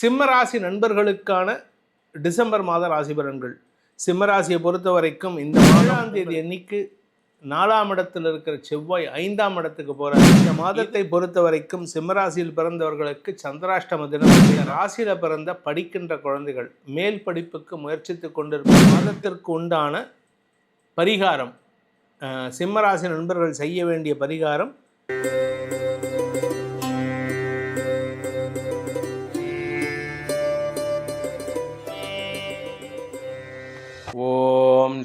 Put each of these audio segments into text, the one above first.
சிம்மராசி நண்பர்களுக்கான டிசம்பர் மாத ராசி பலன்கள். சிம்மராசியை பொறுத்த வரைக்கும் இந்த ஏழாம் தேதி எண்ணிக்கு நாலாம் இடத்தில் இருக்கிற செவ்வாய் ஐந்தாம் இடத்துக்கு போகிறார் இந்த மாதத்தை பொறுத்த வரைக்கும் சிம்மராசியில் பிறந்தவர்களுக்கு சந்திராஷ்டம தினம். இந்த ராசியில பிறந்த படிக்கின்ற குழந்தைகள் மேல் படிப்புக்கு முயற்சித்து கொண்டிருக்கும் மாதத்திற்கு உண்டான பரிகாரம் சிம்மராசி நண்பர்கள் செய்ய வேண்டிய பரிகாரம்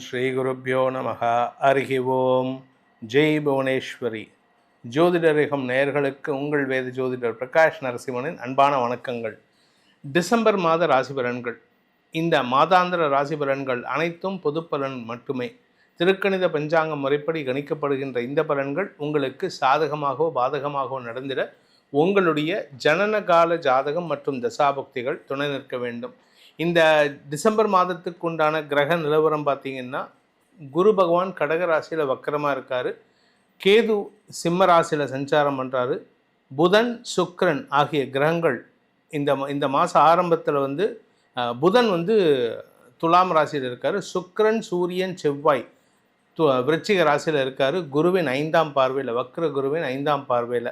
ஓம் ஸ்ரீ குருப்பியோ நமக. அருகி ஓம். ஜெய் புவனேஸ்வரி. ஜோதிடரகம் நேயர்களுக்கு உங்கள் வேத ஜோதிடர் பிரகாஷ் நரசிம்மனின் அன்பான வணக்கங்கள். டிசம்பர் மாத ராசி பலன்கள் இந்த மாதாந்திர ராசி பலன்கள் அனைத்தும் பொது பலன் மட்டுமே. திருக்கணித பஞ்சாங்க முறைப்படி கணிக்கப்படுகின்ற இந்த பலன்கள் உங்களுக்கு சாதகமாகவோ பாதகமாகவோ நடந்திட உங்களுடைய ஜனன கால ஜாதகம் மற்றும் தசாபக்திகள் துணை நிற்க வேண்டும். இந்த டிசம்பர் மாதத்துக்கு உண்டான கிரக நிலவரம் பார்த்தீங்கன்னா குரு பகவான் கடக ராசியில் வக்கரமாக இருக்கார். கேது சிம்ம ராசியில் சஞ்சாரம் பண்ணுறாரு புதன் சுக்ரன் ஆகிய கிரகங்கள் இந்த இந்த மாத ஆரம்பத்தில் வந்து புதன் வந்து துலாம் ராசியில் இருக்கார். சுக்ரன் சூரியன் செவ்வாய் து விருச்சிக ராசியில் இருக்கார். குருவின் ஐந்தாம் பார்வையில் வக்ர குருவின் ஐந்தாம் பார்வையில்.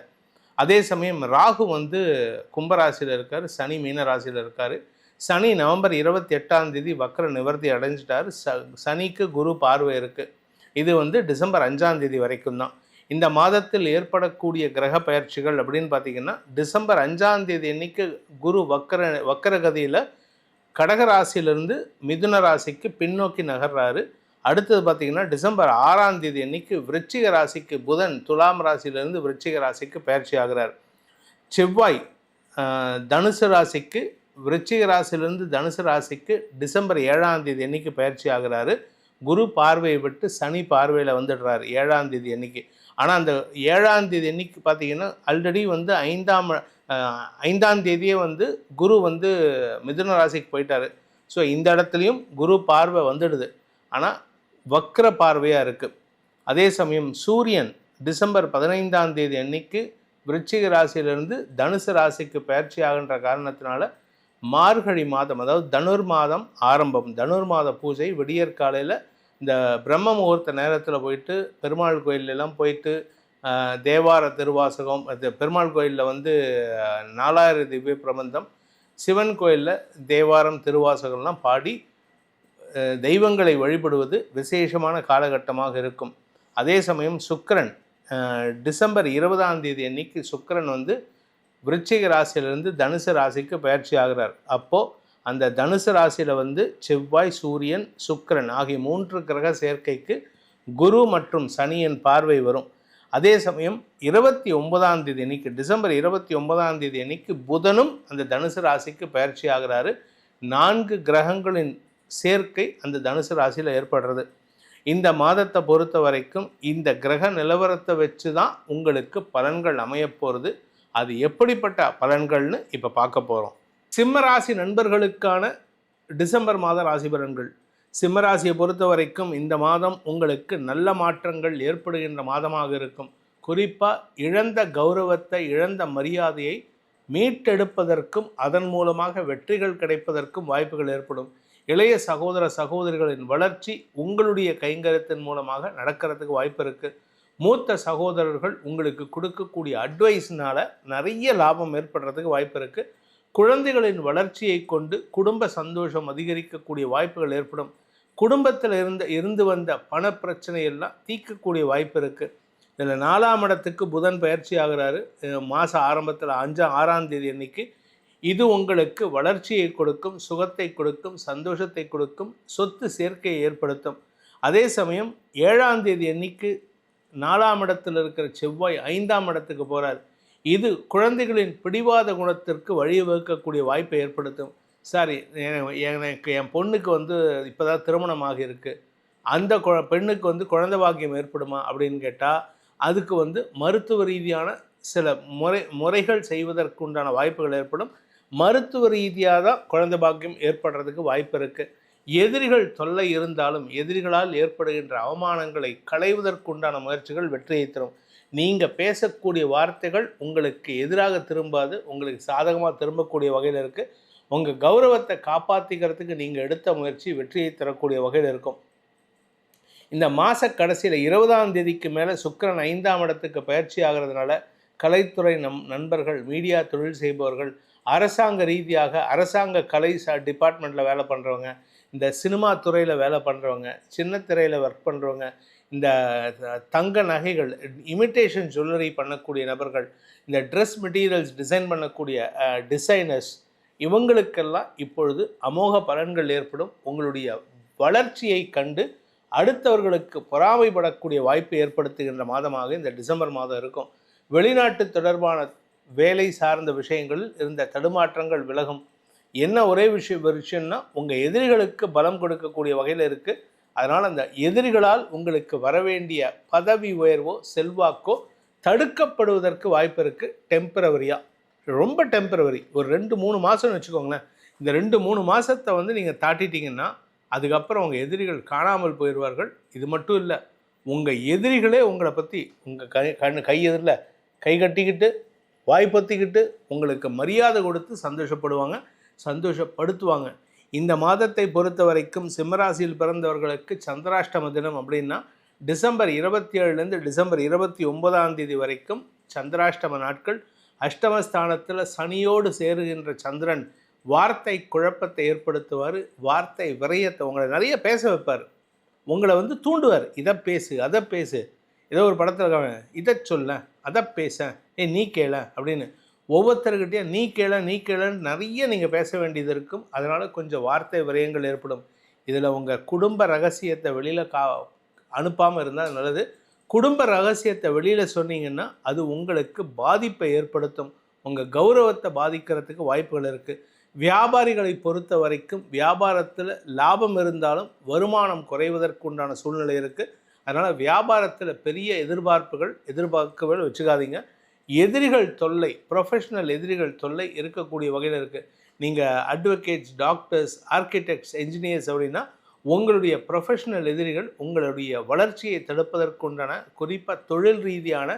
அதே சமயம் ராகு வந்து கும்பராசியில் இருக்கார். சனி மீன ராசியில் இருக்கார். சனி நவம்பர் இருபத்தி எட்டாம் தேதி வக்கர நிவர்த்தி அடைஞ்சிட்டார். ச சனிக்கு குரு பார்வை இருக்குது இது வந்து டிசம்பர் அஞ்சாம் தேதி வரைக்கும் தான். இந்த மாதத்தில் ஏற்படக்கூடிய கிரக பயிற்சிகள் அப்படின்னு பார்த்தீங்கன்னா டிசம்பர் அஞ்சாம் தேதி அன்னைக்கு குரு வக்கர வக்கரகதியில் கடக ராசியிலிருந்து மிதுன ராசிக்கு பின்னோக்கி நகர்றாரு. அடுத்தது பார்த்தீங்கன்னா டிசம்பர் ஆறாம் தேதி அன்னைக்கு விருச்சிக ராசிக்கு புதன் துலாம் ராசியிலிருந்து விருச்சிக ராசிக்கு பயிற்சி ஆகிறார். செவ்வாய் தனுசு ராசிக்கு விருச்சிக ராசியிலிருந்து தனுசு ராசிக்கு டிசம்பர் ஏழாம் தேதி அன்னைக்கு பயிற்சி ஆகிறாரு. குரு பார்வையை விட்டு சனி பார்வையில் வந்துடுறாரு ஏழாம் தேதி அன்னைக்கு. ஆனால் அந்த ஏழாம் தேதி அன்னைக்கு பார்த்தீங்கன்னா ஆல்ரெடி வந்து ஐந்தாம் ஐந்தாம் தேதியே வந்து குரு வந்து மிதுன ராசிக்கு போயிட்டாரு. ஸோ இந்த இடத்துலையும் குரு பார்வை வந்துடுது. ஆனால் வக்ர பார்வையாக இருக்குது அதே சமயம் சூரியன் டிசம்பர் பதினைந்தாம் தேதி அன்னைக்கு விருச்சிக ராசியிலிருந்து தனுசு ராசிக்கு பயிற்சி ஆகின்ற காரணத்தினால மார்கழி மாதம் அதாவது தனுர் மாதம் ஆரம்பம். தனுர் மாத பூஜை விடியற் காலையில் இந்த பிரம்ம முகூர்த்த நேரத்தில் போயிட்டு பெருமாள் கோயிலெல்லாம் போயிட்டு தேவார திருவாசகம் அது பெருமாள் கோயிலில் வந்து நாலாயிரம் நாலாயிர திவ்ய பிரபந்தம். சிவன் கோயிலில் தேவாரம் திருவாசகம்லாம் பாடி தெய்வங்களை வழிபடுவது விசேஷமான காலகட்டமாக இருக்கும். அதே சமயம் சுக்கரன் டிசம்பர் இருபதாம் தேதி அன்னைக்கு சுக்கிரன் வந்து விருச்சிக ராசியிலிருந்து தனுசு ராசிக்கு பயிற்சி ஆகிறார். அப்போது அந்த தனுசு ராசியில் வந்து செவ்வாய் சூரியன் சுக்கரன் ஆகிய மூன்று கிரக சேர்க்கைக்கு குரு மற்றும் சனியின் பார்வை வரும். அதே சமயம் இருபத்தி ஒன்பதாம் தேதி அன்னைக்கு டிசம்பர் இருபத்தி ஒன்பதாம் தேதி அன்னைக்கு புதனும் அந்த தனுசு ராசிக்கு பயிற்சி ஆகிறாரு. நான்கு கிரகங்களின் சேர்க்கை அந்த தனுசு ராசியில் ஏற்படுறது. இந்த மாதத்தை பொறுத்த வரைக்கும் இந்த கிரக நிலவரத்தை வச்சு தான் உங்களுக்கு பலன்கள் அமையப்போகிறது அது எப்படிப்பட்ட பலன்கள்னு இப்போ பார்க்க போகிறோம் சிம்மராசி நண்பர்களுக்கான டிசம்பர் மாத ராசி பலன்கள். சிம்மராசியை பொறுத்த வரைக்கும் இந்த மாதம் உங்களுக்கு நல்ல மாற்றங்கள் ஏற்படுகின்ற மாதமாக இருக்கும். குறிப்பாக இழந்த கௌரவத்தை இழந்த மரியாதையை மீட்டெடுப்பதற்கும் அதன் மூலமாக வெற்றிகள் கிடைப்பதற்கும் வாய்ப்புகள் ஏற்படும். இளைய சகோதர சகோதரிகளின் வளர்ச்சி உங்களுடைய கைங்கரத்தின் மூலமாக நடக்கிறதுக்கு வாய்ப்பு இருக்குது மூத்த சகோதரர்கள் உங்களுக்கு கொடுக்கக்கூடிய அட்வைஸ்னால நிறைய லாபம் ஏற்படுறதுக்கு வாய்ப்பு இருக்குது குழந்தைகளின் வளர்ச்சியை கொண்டு குடும்ப சந்தோஷம் அதிகரிக்கக்கூடிய வாய்ப்புகள் ஏற்படும். குடும்பத்தில் இருந்த இருந்து வந்த பண பிரச்சனையெல்லாம் தீர்க்கக்கூடிய வாய்ப்பு இருக்குது இதில் நாலாம் இடத்துக்கு புதன் பயிற்சி ஆகிறாரு. மாத ஆரம்பத்தில் அஞ்சாம் ஆறாம் தேதி அன்னைக்கு. இது உங்களுக்கு வளர்ச்சியை கொடுக்கும் சுகத்தை கொடுக்கும் சந்தோஷத்தை கொடுக்கும் சொத்து சேர்க்கையை ஏற்படுத்தும். அதே சமயம் ஏழாம் தேதி அன்னைக்கு நாலாம் இடத்தில் இருக்கிற செவ்வாய் ஐந்தாம் இடத்துக்கு போகிறார் இது குழந்தைகளின் பிடிவாத குணத்திற்கு வழிவகுக்கக்கூடிய வாய்ப்பை ஏற்படுத்தும். சாரி எனக்கு என் பொண்ணுக்கு வந்து இப்போ தான் திருமணமாக இருக்குது அந்த குழ பெண்ணுக்கு வந்து குழந்தை பாக்கியம் ஏற்படுமா அப்படின்னு கேட்டால் அதுக்கு வந்து மருத்துவ ரீதியான சில முறை முறைகள் செய்வதற்குண்டான வாய்ப்புகள் ஏற்படும். மருத்துவ ரீதியாக தான் குழந்தை பாக்கியம் ஏற்படுறதுக்கு வாய்ப்பு இருக்குது எதிரிகள் தொல்லை இருந்தாலும் எதிரிகளால் ஏற்படுகின்ற அவமானங்களை களைவதற்குண்டான முயற்சிகள் வெற்றியை தரும். நீங்கள் பேசக்கூடிய வார்த்தைகள் உங்களுக்கு எதிராக திரும்பாது உங்களுக்கு சாதகமாக திரும்பக்கூடிய வகையில் இருக்குது உங்கள் கௌரவத்தை காப்பாற்றிக்கிறதுக்கு நீங்கள் எடுத்த முயற்சி வெற்றியை தரக்கூடிய வகையில் இருக்கும். இந்த மாத கடைசியில் இருபதாம் தேதிக்கு மேலே சுக்கரன் ஐந்தாம் இடத்துக்கு பயிற்சி ஆகிறதுனால கலைத்துறை நம் நண்பர்கள் மீடியா தொழில் செய்பவர்கள் அரசாங்க ரீதியாக அரசாங்க கலை ச டிபார்ட்மெண்ட்டில் வேலை பண்ணுறவங்க இந்த சினிமா துறையில் வேலை பண்ணுறவங்க சின்ன திரையில் ஒர்க் பண்ணுறவங்க இந்த தங்க நகைகள் இமிட்டேஷன் ஜுவல்லரி பண்ணக்கூடிய நபர்கள் இந்த ட்ரெஸ் மெட்டீரியல்ஸ் டிசைன் பண்ணக்கூடிய டிசைனர்ஸ் இவங்களுக்கெல்லாம் இப்பொழுது அமோக பலன்கள் ஏற்படும். உங்களுடைய வளர்ச்சியை கண்டு அடுத்தவர்களுக்கு பொறாமைப்படக்கூடிய வாய்ப்பு ஏற்படுத்துகின்ற மாதமாக இந்த டிசம்பர் மாதம் இருக்கும். வெளிநாட்டு தொடர்பான வேலை சார்ந்த விஷயங்களில் இருந்த தடுமாற்றங்கள் விலகும். என்ன ஒரே விஷயம் விஷயம்னா உங்கள் எதிரிகளுக்கு பலம் கொடுக்கக்கூடிய வகையில் இருக்குது அதனால் அந்த எதிரிகளால் உங்களுக்கு வரவேண்டிய பதவி உயர்வோ செல்வாக்கோ தடுக்கப்படுவதற்கு வாய்ப்பு இருக்குது டெம்பரவரியாக ரொம்ப டெம்பரவரி ஒரு ரெண்டு மூணு மாதம்னு வச்சுக்கோங்களேன். இந்த ரெண்டு மூணு மாதத்தை வந்து நீங்கள் தாட்டிட்டீங்கன்னா அதுக்கப்புறம் உங்கள் எதிரிகள் காணாமல் போயிடுவார்கள். இது மட்டும் இல்லை. உங்கள் எதிரிகளே உங்களை பற்றி உங்கள் கை கண் கையெதிரில் கை கட்டிக்கிட்டு வாய் உங்களுக்கு மரியாதை கொடுத்து சந்தோஷப்படுவாங்க. சந்தோஷப்படுத்துவாங்க. இந்த மாதத்தை பொறுத்த வரைக்கும் சிம்மராசியில் பிறந்தவர்களுக்கு சந்திராஷ்டம தினம் அப்படின்னா டிசம்பர் இருபத்தி ஏழுலேருந்து டிசம்பர் இருபத்தி ஒன்பதாம் தேதி வரைக்கும் சந்திராஷ்டம நாட்கள். அஷ்டமஸ்தானத்தில் சனியோடு சேருகின்ற சந்திரன் வார்த்தை குழப்பத்தை ஏற்படுத்துவார் வார்த்தை விரயத்தை உங்களை நிறைய பேச வைப்பார். உங்களை வந்து தூண்டுவார். இதை பேசு அதை பேசு. ஏதோ ஒரு படத்தில் இதை சொல்ல அதை பேச. ஏ நீ கேள அப்படின்னு ஒவ்வொருத்தர்கிட்டையும் நீ கேள நீ கேளன்னு நிறைய நீங்கள் பேச வேண்டியது இருக்கும். அதனால் கொஞ்சம் வார்த்தை விரயங்கள் ஏற்படும். இதில் உங்கள் குடும்ப ரகசியத்தை வெளியில் கா அனுப்பாமல் இருந்தால் நல்லது. குடும்ப ரகசியத்தை வெளியில் சொன்னீங்கன்னா அது உங்களுக்கு பாதிப்பை ஏற்படுத்தும். உங்கள் கௌரவத்தை பாதிக்கிறதுக்கு வாய்ப்புகள் இருக்குது வியாபாரிகளை பொறுத்த வரைக்கும் வியாபாரத்தில் லாபம் இருந்தாலும் வருமானம் குறைவதற்குண்டான சூழ்நிலை இருக்குது அதனால் வியாபாரத்தில் பெரிய எதிர்பார்ப்புகள் எதிர்பார்க்கவே வச்சுக்காதீங்க. எதிரிகள் தொல்லை ப்ரொஃபஷனல் எதிரிகள் தொல்லை இருக்கக்கூடிய வகையில் இருக்குது நீங்கள் அட்வொகேட்ஸ் டாக்டர்ஸ் ஆர்கிடெக்ட்ஸ் என்ஜினியர்ஸ் அப்படின்னா உங்களுடைய ப்ரொஃபஷனல் எதிரிகள் உங்களுடைய வளர்ச்சியை தடுப்பதற்குண்டான குறிப்பாக தொழில் ரீதியான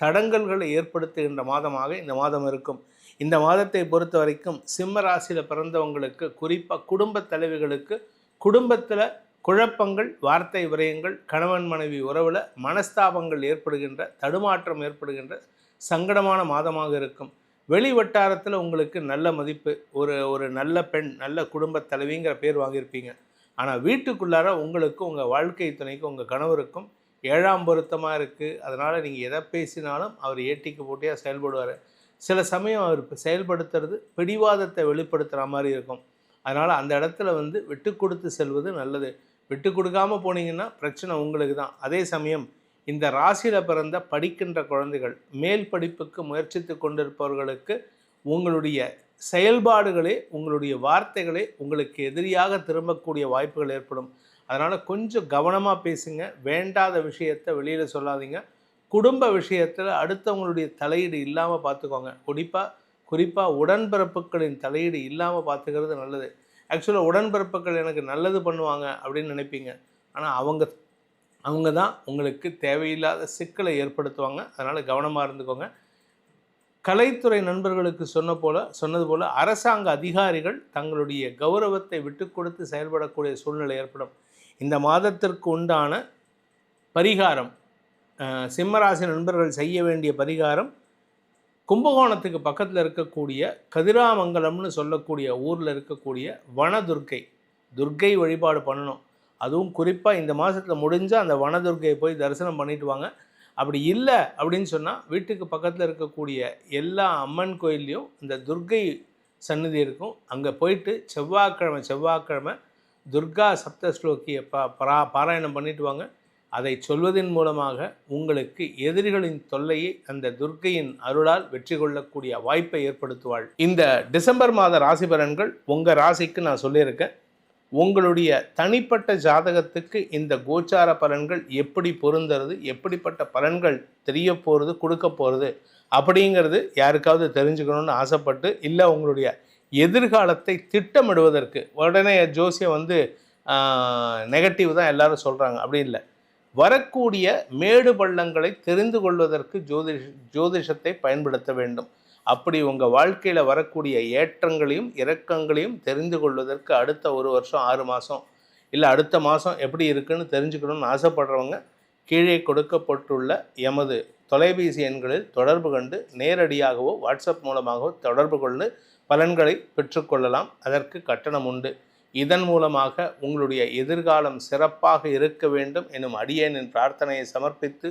தடங்கல்களை ஏற்படுத்துகின்ற மாதமாக இந்த மாதம் இருக்கும். இந்த மாதத்தை பொறுத்த வரைக்கும் சிம்ம ராசியில் பிறந்தவங்களுக்கு குறிப்பாக குடும்ப தலைவிகளுக்கு குடும்பத்தில் குழப்பங்கள் வார்த்தை விரயங்கள் கணவன் மனைவி உறவில் மனஸ்தாபங்கள் ஏற்படுகின்ற தடுமாற்றம் ஏற்படுகின்ற சங்கடமான மாதமாக இருக்கும். வெளி வட்டாரத்தில் உங்களுக்கு நல்ல மதிப்பு ஒரு ஒரு நல்ல பெண் நல்ல குடும்ப தலைவிங்கிற பேர் வாங்கியிருப்பீங்க. ஆனால் வீட்டுக்குள்ளார உங்களுக்கு உங்கள் வாழ்க்கை துணைக்கும் உங்கள் கணவருக்கும் ஏழாம் பொருத்தமாக இருக்குது அதனால் நீங்கள் எதை பேசினாலும் அவர் ஏட்டிக்கு போட்டியாக செயல்படுவார். சில சமயம் அவர் செயல்படுத்துறது பிடிவாதத்தை வெளிப்படுத்துகிற மாதிரி இருக்கும். அதனால் அந்த இடத்துல வந்து விட்டு கொடுத்து செல்வது நல்லது. விட்டு கொடுக்காம போனீங்கன்னா பிரச்சனை உங்களுக்கு தான். அதே சமயம் இந்த ராசியில் பிறந்த படிக்கின்ற குழந்தைகள் மேல் படிப்புக்கு முயற்சித்து கொண்டிருப்பவர்களுக்கு உங்களுடைய செயல்பாடுகளே உங்களுடைய வார்த்தைகளே உங்களுக்கு எதிரியாக திரும்பக்கூடிய வாய்ப்புகள் ஏற்படும். அதனால் கொஞ்சம் கவனமாக பேசுங்க. வேண்டாத விஷயத்தை வெளியில் சொல்லாதீங்க. குடும்ப விஷயத்தில் அடுத்தவங்களுடைய தலையீடு இல்லாமல் பார்த்துக்கோங்க குறிப்பாக குறிப்பாக உடன்பிறப்புகளின் தலையீடு இல்லாமல் பார்த்துக்கிறது நல்லது. ஆக்சுவலாக உடன்பிறப்புகள் எனக்கு நல்லது பண்ணுவாங்க அப்படின்னு நினைப்பீங்க. ஆனால் அவங்க அவங்க தான் உங்களுக்கு தேவையில்லாத சிக்கலை ஏற்படுத்துவாங்க. அதனால் கவனமாக இருந்துக்கோங்க. கலைத்துறை நண்பர்களுக்கு சொன்ன போல சொன்னது போல் அரசாங்க அதிகாரிகள் தங்களுடைய கௌரவத்தை விட்டு கொடுத்து செயல்படக்கூடிய சூழ்நிலை ஏற்படும். இந்த மாதத்திற்கு உண்டான பரிகாரம் சிம்மராசி நண்பர்கள் செய்ய வேண்டிய பரிகாரம் கும்பகோணத்துக்கு பக்கத்தில் இருக்கக்கூடிய கதிராமங்கலம்னு சொல்லக்கூடிய ஊரில் இருக்கக்கூடிய வனதுர்க்கை துர்க்கை வழிபாடு பண்ணணும். அதுவும் குறிப்பாக இந்த மாதத்தில் முடிஞ்சால் அந்த வனதுர்க்கையை போய் தரிசனம் பண்ணிட்டு வாங்க. அப்படி இல்லை அப்படின்னு சொன்னால் வீட்டுக்கு பக்கத்தில் இருக்கக்கூடிய எல்லா அம்மன் கோயில்லையும் இந்த துர்க்கை சந்நிதி இருக்கும். அங்கே போயிட்டு செவ்வாய்க்கிழமை செவ்வாய்க்கிழமை துர்கா சப்தஸ்லோக்கியை பா பரா பாராயணம் பண்ணிட்டு வாங்க. அதை சொல்வதன் மூலமாக உங்களுக்கு எதிரிகளின் தொல்லையை அந்த துர்க்கையின் அருளால் வெற்றி கொள்ளக்கூடிய வாய்ப்பை ஏற்படுத்துவாள். இந்த டிசம்பர் மாத ராசி பலன்கள் உங்கள் ராசிக்கு நான் சொல்லியிருக்கேன். உங்களுடைய தனிப்பட்ட ஜாதகத்துக்கு இந்த கோச்சார பலன்கள் எப்படி பொருந்துறது எப்படிப்பட்ட பலன்கள் தெரிய போகிறது கொடுக்க போகிறது அப்படிங்கிறது யாருக்காவது தெரிஞ்சுக்கணும்னு ஆசைப்பட்டு இல்லை உங்களுடைய எதிர்காலத்தை திட்டமிடுவதற்கு. உடனே ஜோசியம் வந்து நெகட்டிவ் தான் எல்லாரும் சொல்கிறாங்க அப்படி இல்லை. வரக்கூடிய மேடு பள்ளங்களை தெரிந்து கொள்வதற்கு ஜோதிஷ் ஜோதிஷத்தை பயன்படுத்த வேண்டும். அப்படி உங்கள் வாழ்க்கையில் வரக்கூடிய ஏற்றங்களையும் இறக்கங்களையும் தெரிந்து கொள்வதற்கு அடுத்த ஒரு வருஷம் ஆறு மாதம் இல்லை அடுத்த மாதம் எப்படி இருக்குன்னு தெரிஞ்சுக்கணும்னு ஆசைப்படுறவங்க கீழே கொடுக்கப்பட்டுள்ள எமது தொலைபேசி எண்களில் தொடர்பு கொண்டு நேரடியாகவோ வாட்ஸ்அப் மூலமாகவோ தொடர்பு கொண்டு பலன்களை பெற்றுக்கொள்ளலாம் அதற்கு கட்டணம் உண்டு. இதன் மூலமாக உங்களுடைய எதிர்காலம் சிறப்பாக இருக்க வேண்டும். எனும் அடியேனின் பிரார்த்தனையை சமர்ப்பித்து